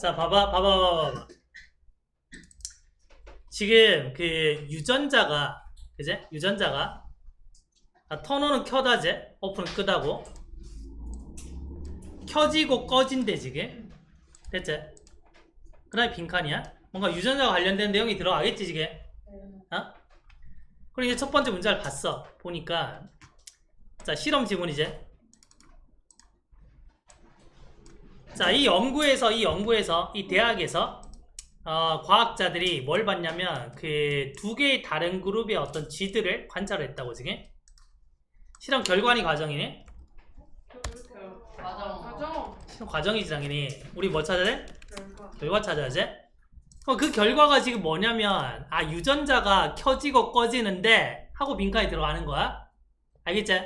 자, 봐봐, 봐봐, 봐봐, 봐봐. 지금 그 유전자가, 그제? 유전자가 아, 턴온은 켜다제, 오픈은 끄다고. 켜지고 꺼진대 지금. 됐지? 그다음에 빈칸이야. 뭔가 유전자와 관련된 내용이 들어가겠지 지금. 어? 그럼 이제 첫 번째 문제를 봤어. 보니까 자 실험 지문이제. 자, 이 연구에서 이 연구에서 이 대학에서 어, 과학자들이 뭘 봤냐면 그 두 개의 다른 그룹의 어떤 쥐들을 관찰했다고 지금 실험 결과니 과정이니 맞아. 가정 실험 과정이지 당연히 우리 뭐 찾아야 돼? 결과 결과 찾아야지 어, 그 결과가 지금 뭐냐면 아 유전자가 켜지고 꺼지는데 하고 빈칸에 들어가는 거야 알겠지?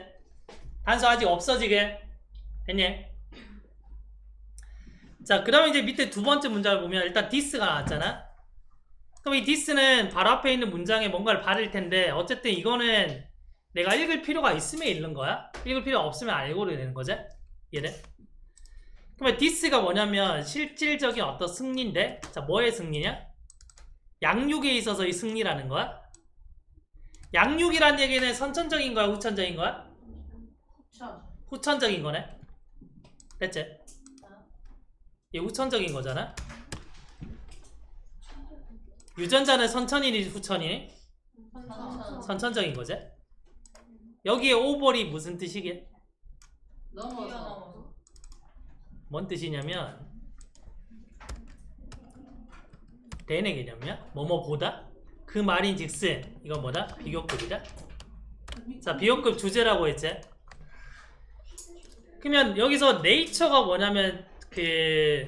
단서 아직 없어지게 됐니? 자, 그 다음에 이제 밑에 두 번째 문장을 보면 일단 디스가 나왔잖아. 그럼 이 디스는 바로 앞에 있는 문장에 뭔가를 바를 텐데 어쨌든 이거는 내가 읽을 필요가 있으면 읽는 거야. 읽을 필요 없으면 알고를 되는 거지. 이해돼? 그러면 디스가 뭐냐면 실질적인 어떤 승리인데 자, 뭐의 승리냐? 양육에 있어서의 승리라는 거야. 양육이란 얘기는 선천적인 거야, 후천적인 거야? 후천. 후천적인 거네. 됐지? 얘 후천적인 거잖아. 유전자는 선천이니 후천이니? 선천. 선천적인 거지. 여기에 오벌이 무슨 뜻이게? 넘어서. 뭔 뜻이냐면 대내 개념이야. 뭐뭐보다 그 말인즉슨 이건 뭐다? 비교급이다. 자 비교급 주제라고 했지. 그러면 여기서 네이처가 뭐냐면 그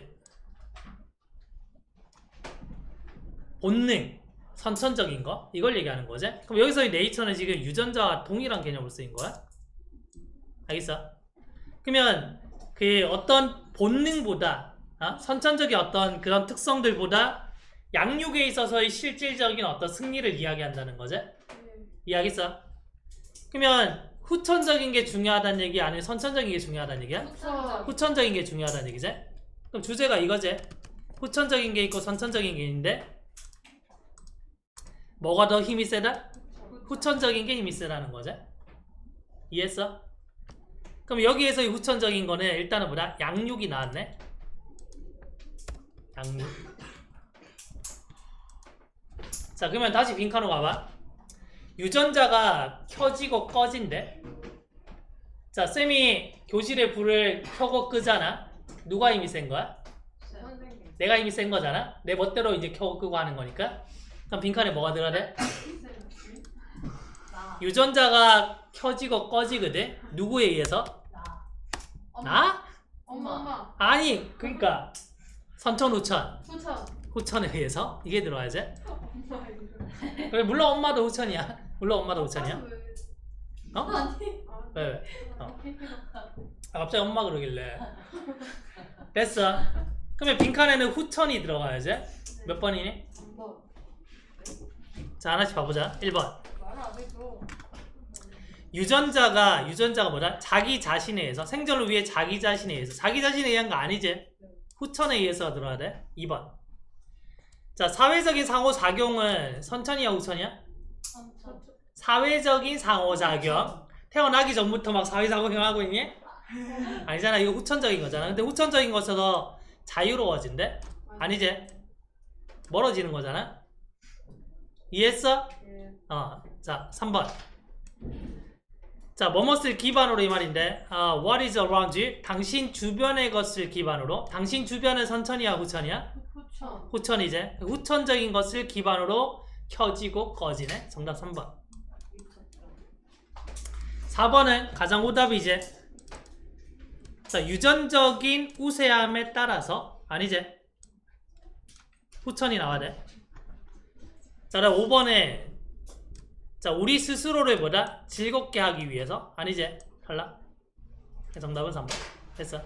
본능 선천적인 거 이걸 얘기하는 거지. 그럼 여기서 이 네이처는 지금 유전자와 동일한 개념으로 쓰인 거야. 알겠어? 그러면 그 어떤 본능보다 어? 선천적인 어떤 그런 특성들보다 양육에 있어서의 실질적인 어떤 승리를 이야기한다는 거지. 이해하겠어? 그러면 후천적인 게 중요하다는 얘기 아니면 선천적인 게 중요하다는 얘기야? 후천. 후천적인 게 중요하다는 얘기지? 그럼 주제가 이거지? 후천적인 게 있고 선천적인 게 있는데 뭐가 더 힘이 세다? 후천적인 게 힘이 세다는 거지? 이해했어? 그럼 여기에서 이 후천적인 거는 일단은 뭐다? 양육이 나왔네? 양육 자 그러면 다시 빈칸으로 가봐 유전자가 켜지고 꺼진대 자 쌤이 교실에 불을 켜고 끄잖아 누가 힘이 센 거야? 선생님 내가 힘이 센 거잖아 내 멋대로 이제 켜고 끄고 하는 거니까 그럼 빈칸에 뭐가 들어야 돼? 나. 유전자가 켜지고 꺼지거든 누구에 의해서? 나. 나? 엄마 엄마 아니 그러니까 선천 후천 후천 후천에 의해서 이게 들어야지 그래 물론 엄마도 후천이야 물론 엄마도 후천이야 어? 아니. 왜 왜? 어. 아, 갑자기 엄마 그러길래 됐어 그러면 빈칸에는 후천이 들어가야지 몇 번이니? 자 하나씩 봐보자 1번 말을 안 해줘 유전자가 유전자가 뭐다? 자기 자신에 의해서 생존을 위해 자기 자신에 의해서 자기 자신에 의한 거 아니지? 후천에 의해서 들어야 돼 2번 자 사회적인 상호작용은 선천이야 후천이야? 선천. 사회적인 상호작용 태어나기 전부터 막 사회작용을 하고 있니? 아니잖아 이거 후천적인 거잖아 근데 후천적인 것에서 자유로워진대? 아니지? 멀어지는 거잖아? 이해했어? 예. 어, 자, 3번. 자, 뭐뭇을 기반으로 이 말인데, 어, what is around you? 당신 주변의 것을 기반으로. 당신 주변은 선천이야, 후천이야? 후천. 후천이제. 후천적인 것을 기반으로 켜지고 꺼지네. 정답 3번. 4번은 가장 오답이제. 자, 유전적인 우세함에 따라서 아니제. 후천이 나와야 돼. 자, 그다음 5번에 자, 우리 스스로를 보다 즐겁게 하기 위해서 아니제. 탈락. 정답은 3번. 됐어.